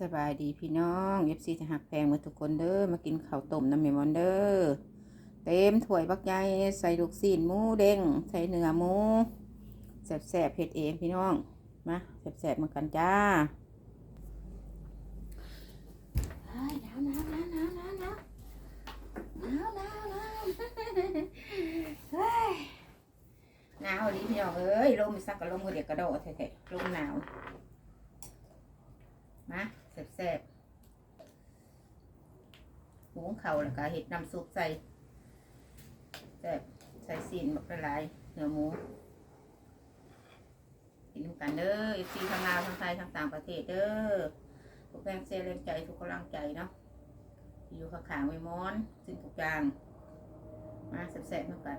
สบายดีพี่น้องเอฟซีจะหักแพงหมดทุกคนเด้อมากินข้าวต้มน้ำเมมอนเด้อเต็มถ้วยบักใหญ่ใส่ลูกซีนหมูเด้งใส่เนื้อหมูแสบแสบเผ็ดเองพี่น้องมาแสบแสบมากันจ้าหนาวดิพี่น้องเอ้ยลมสักกับลมก็เดีกกระโดดแท้ๆลมหนาวนะ แซ่บๆหุงเข่าแล้วก็เห็ดน้ำซุปใส่แซ่บใส่ซีนหมกละลายเนื้อหมูกินกันเด้อฟีทั้งลาวทั้งไทยทั้งต่างประเทศเด้อทุกแรงเสียแรงใจทุกกำลังใจเนาะอยู่ข้างๆไว้มอนสิ่งทุกอย่างมาแซ่บๆนำกัน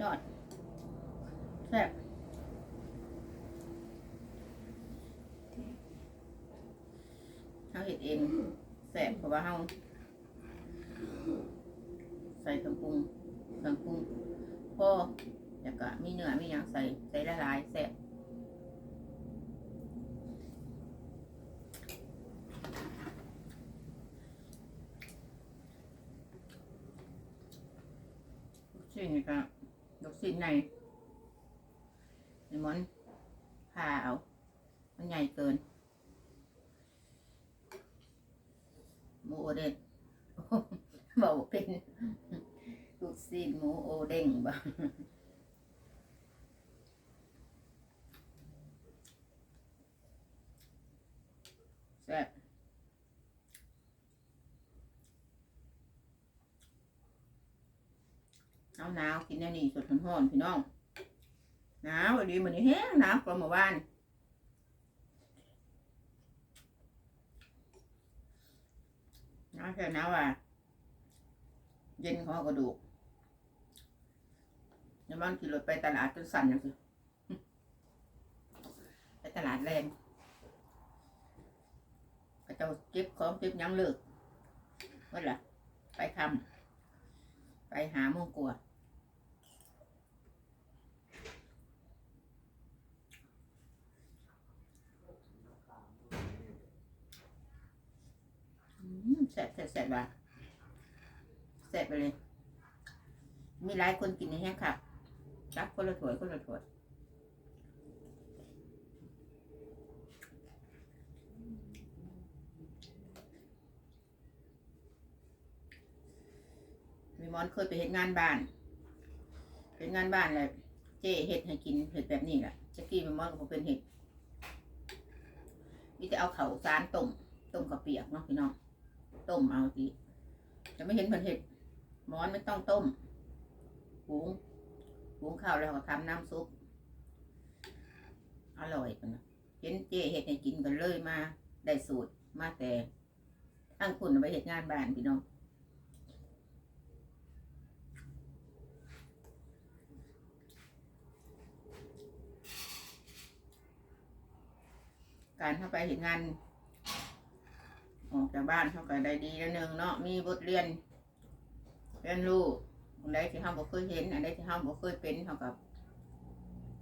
ยอดแซ่บเขาเห็ดเองแซ่บเพราะว่าเขาใส่เครื่องปรุงเครื่องปรุงพอแล้วก็มีเนื้อมีอย่างใส่ใส่ละลายแซ่บชิ้นนี้ก็ ชิ้นในในหมอนผ่าเอา มันใหญ่เกิน หมูโอเด้งบอกว่าเป็นลูกชิ้นหมูโอเด้งบ่แซ่บ เอาหนาวกินแนวนี้สดร้อนๆพี่น้องหนาวดีเหมือนนี้แห้งหนาวกว่าเมื่อวานหนาวแค่หนาวอะเย็นขอกระดูกในบ้านขี่รถไปตลาดจนสั่นอย่างสิไปตลาดแรงก็เจ้าเก็บของเก็บยังเลิกว่าล่ะไปทำไปหาโมงกลัวาอืมแซ่บแซ่บแซ่บว่ะแซ่บไปเลย มีหลายคนกินในแห้งค่ะรับคนละถ้วยคนละถ้วยมีมอนเคยไปเห็นงานบ้านเห็นงานบ้านเลยเจ๊เห็ดให้กินเห็ดแบบนี้แหละจะกี้มีมอนก็เป็นเห็ดมีแต่เอาเข่าสารต้มต้มกับเปียกเนาะพี่น้อง ต้มเอาสิจะไม่เห็นเพิ่นเห็ดหมอนไม่ต้องต้มหุงหุงข้าวแล้วก็ทำน้ำซุป อร่อยกันนะเห็นเจเห็ดให้กินกันเลยมา ได้สูตรมาแต่ทั้งคุณไปเห็ดงานบ้านพี่น้องการเข้าไปเห็นงาน ออกจากบ้านเขาก็ได้ดีแล้วหนึ่งเนาะมีบทเรียนเรียนรู้อันใดที่เขาบ่เคยเห็นอันใดที่เขาบ่เคยเป็นเขากับ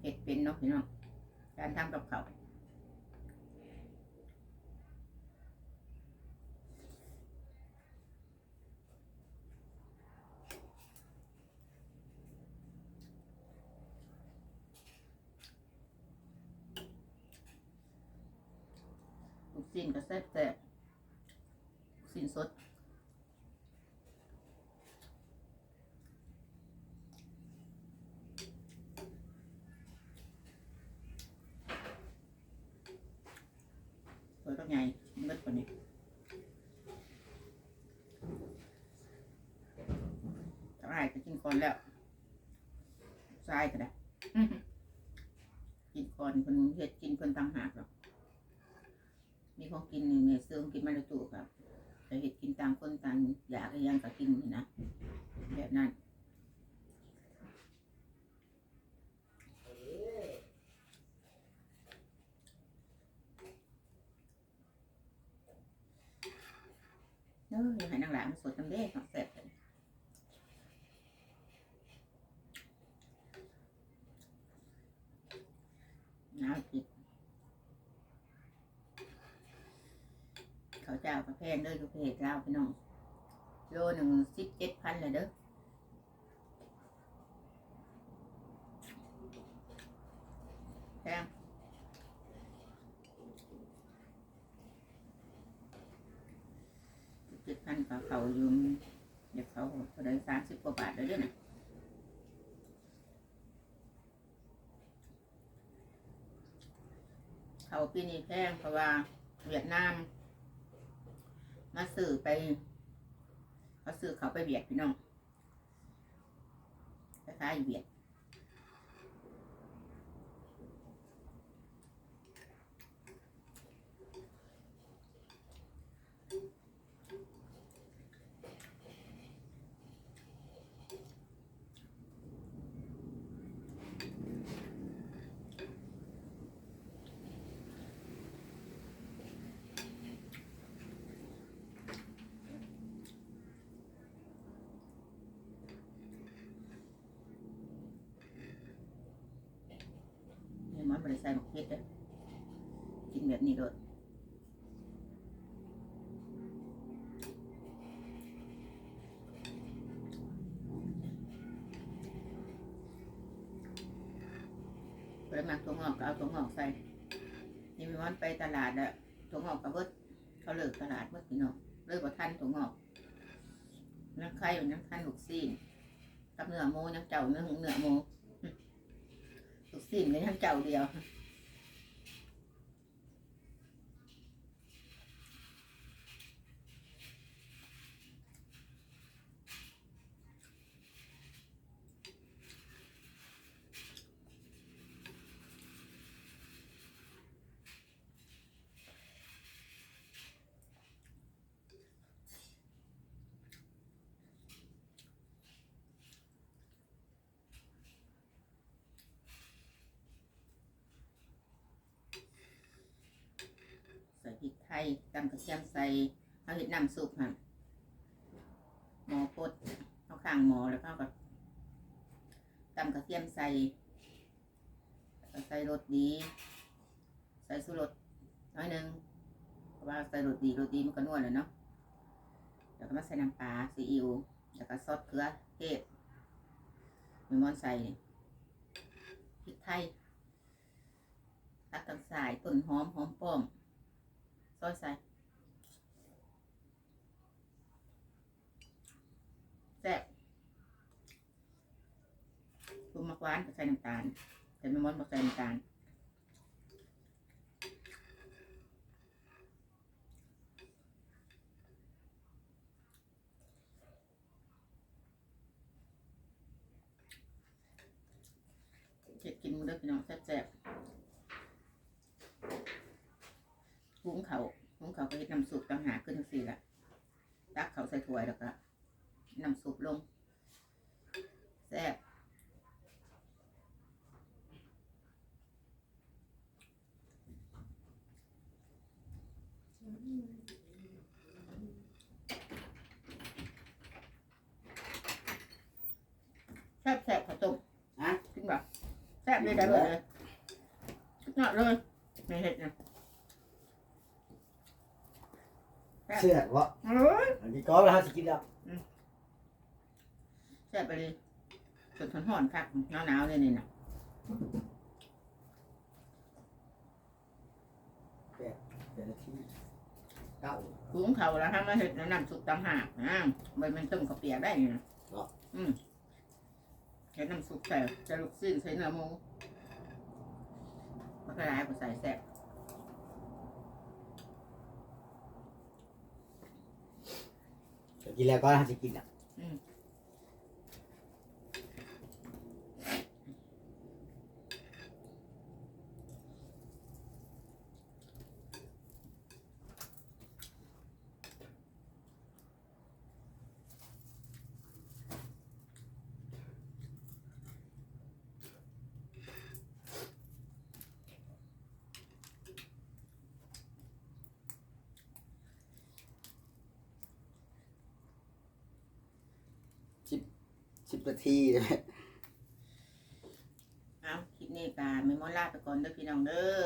เห็ดเป็นเนาะพี่น้องการทำกับเขาลูกชิ้นก็แซ่บแซ่บลูกชิ้นสดตัวต้องใหญ่เล็กกว่านี้ทำไมก็กินก่อนแล้วทรายก็ได้กินก่อนคนเฮ็ดกินคนต่างหากหรอกมีของกินนี่แม่ซื้อของกินมาในตู้ครับ แต่เห็ดกินต่างคนต่างอยากอะไรยังก็กินนี่นะแบบนั้นเอออย่าให้นางหลานมันสดน้ำเด้ของแซ่บเลย น้ำผิดเขาวเจ้ากระแพงเด้อทุกเพจเราพี่น้องโลหนึ่งสิบเจ็ดพันเลยเด้อแพงเจ็ดพันกับเขาอยู่เดี๋ยวเขาเขาได้สามสิบกว่าบาทเลยด้อนะเขาปีนี้แพงเพราะว่าเวียดนาม มาสื่อไปเขาสื่อเขาไปเบียดพี่น้องคล้ายๆเบียด บริใส่หมกเพชรเด้อกินแบบนี้เลยเปิดมาถั่วงอกก็เอาถั่วงอกใส่ นี่มันไปตลาดอะถั่วงอกกับเบิดเขาเลิกตลาดเบิดพี่น้องเลิกว่าทันถั่วงอกนักไข่อยู่นักทันลูกซีนกับเนื้อหมูนักเจ้าเนื้อเนื้อหมู สิ่งในทั้งเจ้าเดียว ตำกระเทียมใส่เอาเห็ดน้ำซุปค่ะหมอพดเอาข้างหมอแล้วก็เอากับตำกระเทียมใส่ใส่รสดี ใส่สุรสน้อยหนึงเพราะว่าใส่รสดีรสดีมันก็นวดเลยเนาะแล้วก็มาใส่น้ำปลาซีอิ๊วแล้วก็ซอสเกลือเทศมีมอนใส่พริกไทยตักตังสายต้นหอมหอมป้อม ก็ใส่แซ่บปรุงมะหวานก็ใส่น้ำตาลแต่ไม่มอนบ่ใส่น้ำตาลเก็บกินมือเด้อพี่น้องแซ่บๆหุงเขาวผมเขาก็เฮ็ดน้ำซุปต่างหากขึ้นสี่ละตักเขาใส่ถ้วยแล้วก็น้ำซุปลงแซ่บแซ่บแซ่บข้าวต้มฮะกินบ่แซ่บเลยได้เบิดเลยเนาะเลยไม่เห็ดนะ เชื่อว่าเอ้ยอันนี้ก็เราสิกินแล้วแซ่บไปเลยสดห่อนๆครับหนาวๆเลยนี่นะเดี๋ยวนาทีเก้าหุงเขาวแล้วทำมาเห็ดแล้วน้ำสุกต่างหากนะมันมันต้มข้าวเปียกได้นี่นะอืมเห็ดน้ำสุกใส่จะลูกซีนใส่เนื้อหมูมันก็ร้ายกว่าใส่แซ่บ เดี๋ยว กินแล้วก็น่าจะกินอะ สิบสิบนาทีเลยเอาคลิปนี้กาไม่มอนลาไปก่อนเด้อพี่น้องเด้อ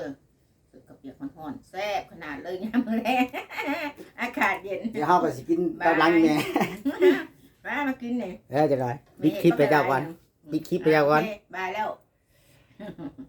สึกกระเปียกมันห่อนแซ่บขนาดเลยยามมื้อแลงอากาศเย็นเดี๋ยวเฮาก็สิกินตามหลังแม่มามากินนี่เออจังได๋ปิดคลิปไปเจ้าก่อนปิดคลิปไปเจ้าก่อนโเคบายแล้ว